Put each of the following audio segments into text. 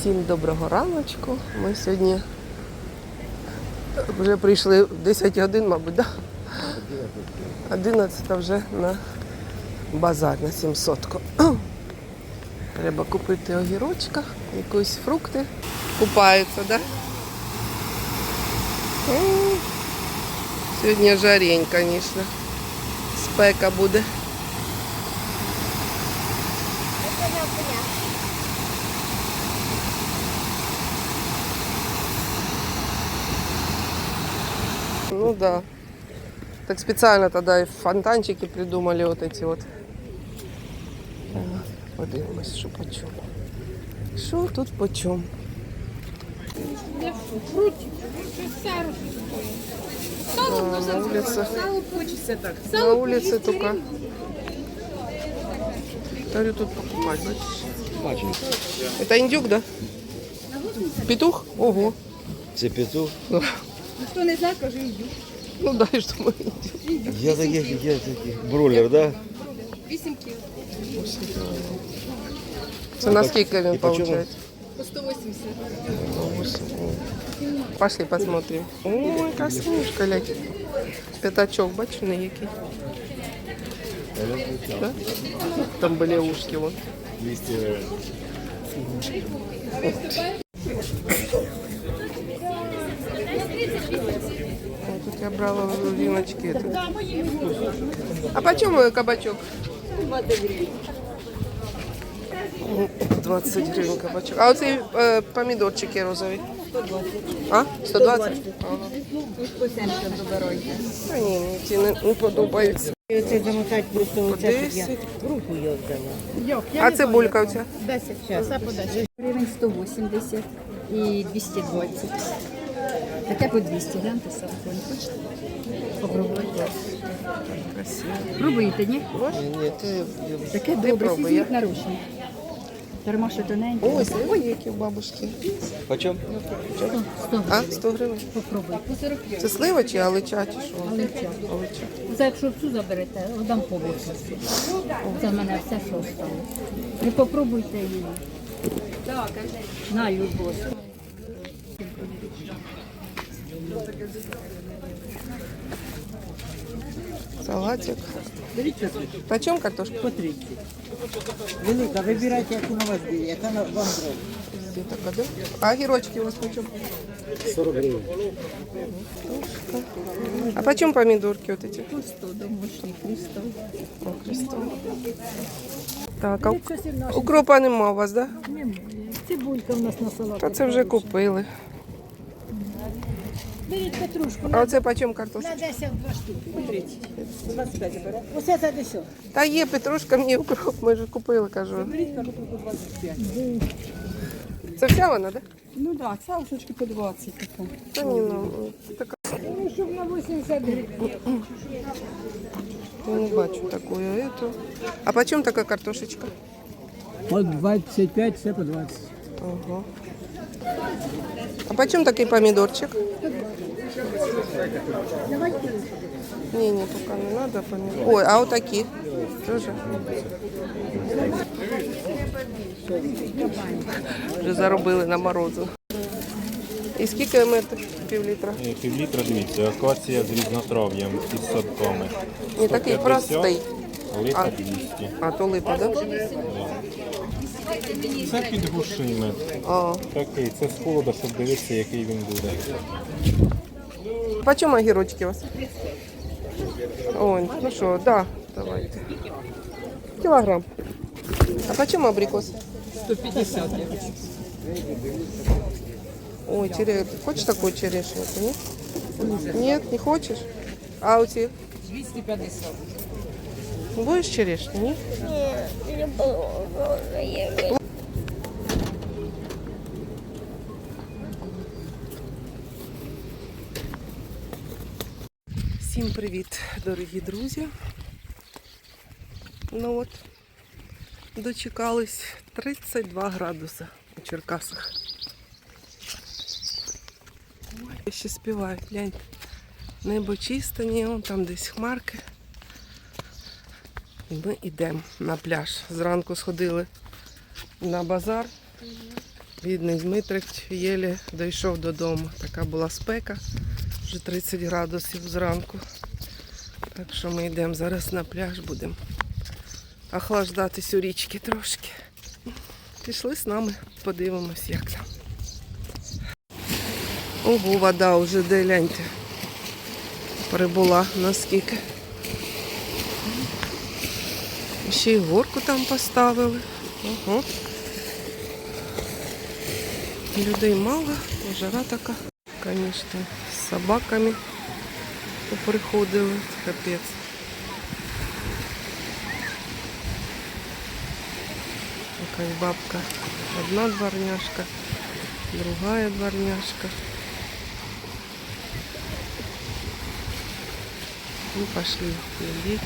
Всім доброго раночку. Ми сьогодні вже прийшли в 10 годин, мабуть, да? 11 вже на базар на 700. Треба купити огірочка, якісь фрукти. Купаються, да? Сьогодні жарень, звісно. Спека буде. Ну да. Так специально тогда и фонтанчики придумали вот эти вот. Подивимось, що по чому. Що тут по чому? Да, на улице. На улице только. Говорю, тут покупать. Это индюк, да? Петух? Ого. Це петух? Хто не знає, каже йду. Ну да, и что мы индюк. Я таких, я таких. Бройлер, да? 8 кіл. Це наскільки він І по чому? получает? По 180. Пошли посмотрим. Ой, космушка, лядь. Пятачок, бачений який. Да? Там были ушки вон. 200 Ой, тут я брала віночки. Тут. А почем э, кабачок? 20 гривень кабачок. А оці е, помідорчики розові? 120. А? 120? Ага. По 70 добирайте. Та ні, мені ці не, не подобаються. Це замотати просто По оце, щоб я 10. в руку його взяла. А цибулька оця? 10 час, а по 10. Гривень 180 і 220. Таке по 200, гляньте сам. Хочете? Попробуйте. Красиво. Пробуйте, ні? Ні, ти... Таке добре, пробуй, сізник нарушений. Термоша тоненька. Ой, ой, які в бабушки. Почем? 100 А, 100 гривень. Попробуйте. По 40 Це слива чи алича, чи що? Алича. Алича. Це якщо цю заберете, отдам побольше. Це в мене все, що осталось. Ви попробуйте її. На любов. Салатик. Беріть щось Почем картошка? по 30. Велика, вибирайте, яку на вас є, яка на вам зробить. Где така, да? А огірочки у вас почем? 40 гривень. А почем помидорки вот эти? По 100 домашніх листов. О, Христос. Так, а ук- укропа нема у вас, да? Немає. Цибулька в нас на салат. Та це вже купили. Беріть петрушку. А оце почем картошка? На 10 два штуки. По 30. 25 забере. Оце це десь. Та є петрушка, мені укроп, ми ж купили, кажу. Беріть, по 25. Це вся вона, да? Ну так, савушечки по 20 таке. Та ні, ну, така. Ну, щоб на 80 гривень. Я не бачу такую эту. А почем така картошечка? По 25, все по 20. Ага. А почем такий помидорчик? Не, не, пока не надо помидор. Ой, а вот такие тоже. Вже заробили на морозу. І скільки метр? Пів літра? Е, Півлітра, дивіться, акація з різнотрав'ям із садками. Не такий 150, простий. Липа А. 200. А то липа, да? Це під. А. Такий, це з холода, щоб дивитися, який він буде. Почем огірочки у вас? Ой, ну що, да, давайте. Кілограм. А почем абрикос? 150. Ой, чере... хочешь такой черешню? Нет? Нет, не хочешь? А у тебя? 250. Будешь черешню, нет? Всім привіт, дорогі друзі. Ну от, дочекались 32 градуса у Черкасах. Ой, ще співають, глянь. Небо чисте, ні, вон там десь хмарки. І ми йдемо на пляж. Зранку сходили на базар. Бідний Дмитрик єлі дійшов додому. Така була спека, вже 30 градусів зранку. Так що ми йдемо зараз на пляж, будемо охлаждатись у річки трошки. Пішли з нами, подивимось, як там. Ого, вода вже де гляньте. Прибула наскільки. Ще й горку там поставили. Ого. Людей мало, жара така. Звісно, собаками поприходили. Капець. Якась бабка. Одна дворняжка, другая дворняжка. Ну, пошли дети.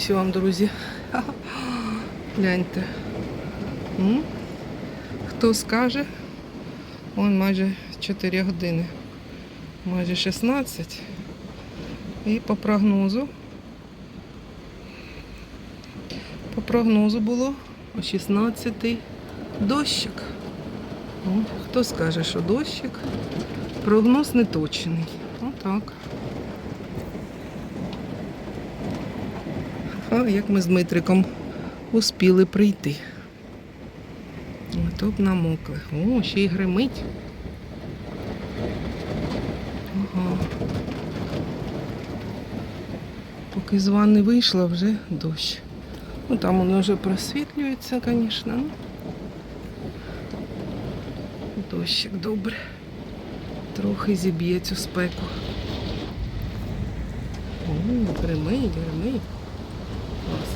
Ось вам, друзі. Гляньте. Хто скаже? Вон майже 4 години. Майже 16. І по прогнозу. По прогнозу було о 16 дощик. Хто скаже, що дощик? Прогноз неточний. Отак. А як ми з Дмитриком успіли прийти. А то б намокли. О, ще й гримить. Ага. Поки з ванни вийшла, вже дощ. Ну там воно вже просвітлюється, звісно. Дощик добре. Трохи зіб'є цю спеку. О, гримить, гримить. Клас.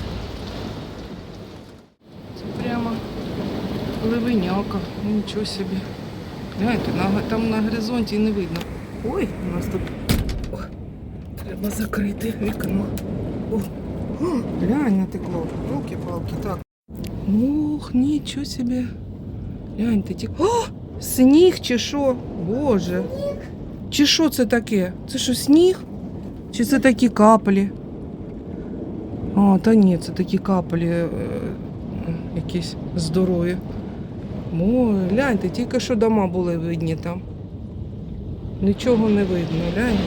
Це прямо ливеняка. Ну, Нічого собі. Гляньте, там на горизонті не видно. Ой, у нас тут. О, треба закрити вікно. О, о, глянь. Руки-палки, так. Ох, нічого собі. Гляньте, тік. О! Сніг чи що? Боже. Сніг? Чи що це таке? Це що, сніг? Чи це такі каплі? А, та ні, це такі каплі е, якісь здорові. Ой, гляньте, тільки що дома були видні там. Нічого не видно, глянь.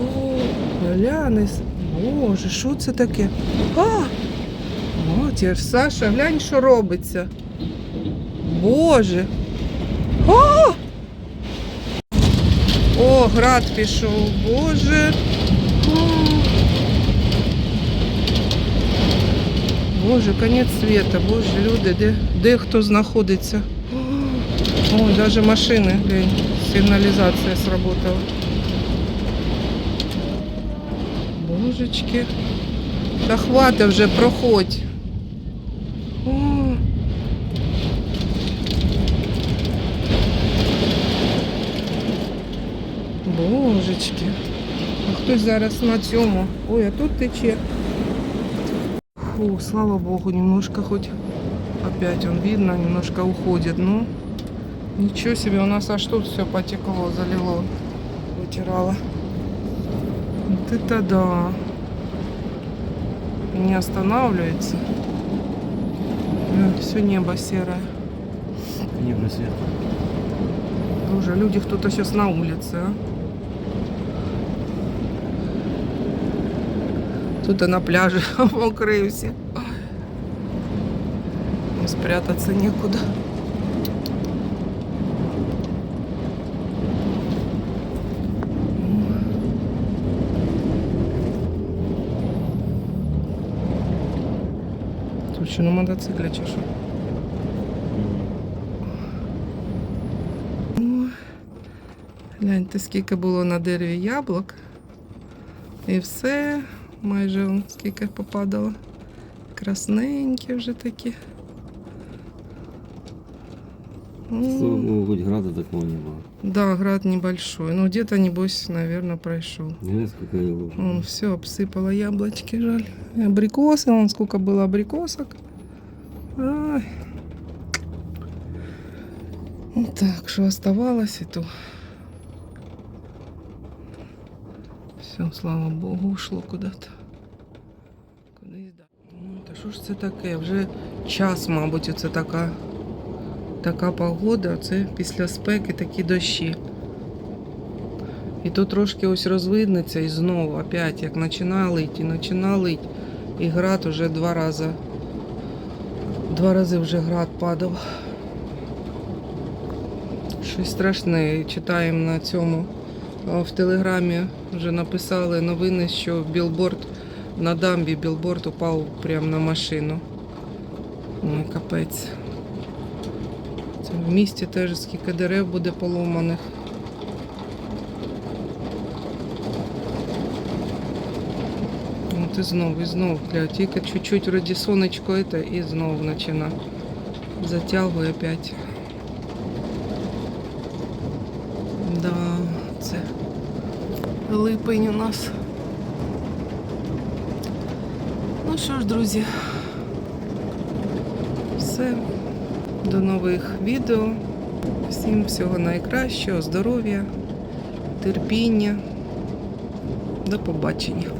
О, глянь, Боже, що це таке? А! Матір, Саша, глянь, що робиться. Боже. О! О, град пішов, боже. О. Боже, конець світа, боже, люди, де, де хто знаходиться? О, навіть машини, глянь, сигналізація сработала. Божечки. Та хвата вже, проходь. О. Божечки. А хтось зараз на цьому. Ой, а тут тече. Фу, слава богу, немножко хоть опять он видно, немножко уходит. Ну, ничего себе, у нас аж тут все потекло, залило, вытирало. Вот это да. Не останавливается. Все небо серое. Небо свет. Боже, люди кто-то сейчас на улице, а? Тут на пляже. Ну, Спрятаться некуда. Тут що на мотоцикле чи що? Гляньте, скільки було на дереві яблук. І все, майже он скільки попадало. Красненькі вже такі. Слава Богу, хоть града такого не было. Да, град небольшой. Ну, где-то, небось, наверное, прошел. Глянь, сколько я лужа. Он все обсыпало яблочки, жаль. И абрикосы, вон сколько было абрикосок. Ай. Вот так, что оставалось, и то. Все, слава Богу, ушло. Кудись. Ну, та що ж це таке? Вже час, мабуть, оце така, така погода. Це після спеки такі дощі. І тут трошки ось розвиднеться і знову опять як починає лить і починає. І град уже два рази. Два рази вже град падав. Щось страшне. Читаємо на цьому. А, В телеграмі вже написали новини, що білборд на дамбі білборд упав прямо на машину. Ой, капець. Це в місті теж скільки дерев буде поломаних. От і знов, і знов, бля, тільки чуть-чуть вроді сонечко это, і знов почина. Затягує опять. Да, липень у нас. Ну що ж, друзі, все. До нових відео. Всім всього найкращого, здоров'я, терпіння. До побачення.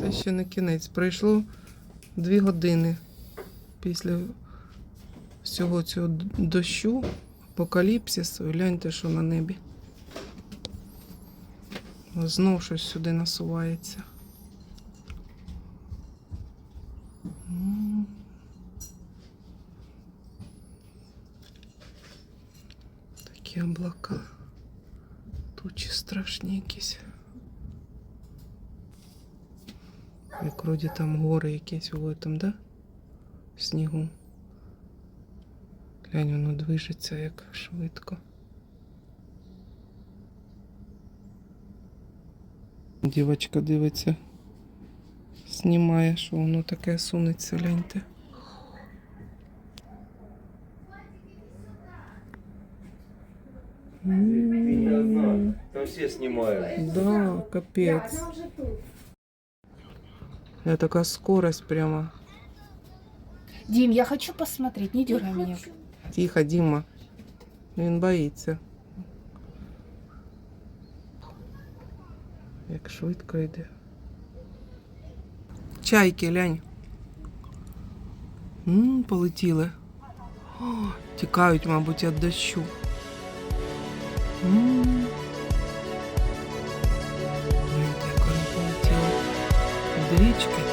Це ще не кінець. Пройшло дві години після всього цього дощу, апокаліпсису. Гляньте, що на небі. Знов щось сюди насувається. Такі облака. Тучі страшні якісь. Як вроді там гори якісь в этом, да? В снігу. Глянь, воно движеться як швидко. Дівочка дивиться, знімає, що воно таке сунеться, гляньте. М, Там все снимают. Да, капець. Я така скорость прямо. Дим, я хочу посмотреть, не дергай меня. Тихо, Діма. Він боїться. Як швидко йде. Чайки, глянь. М, полетіли. О, тікають, мабуть, від дощу. М. Гляньте, як вони полетіли. Дрічки.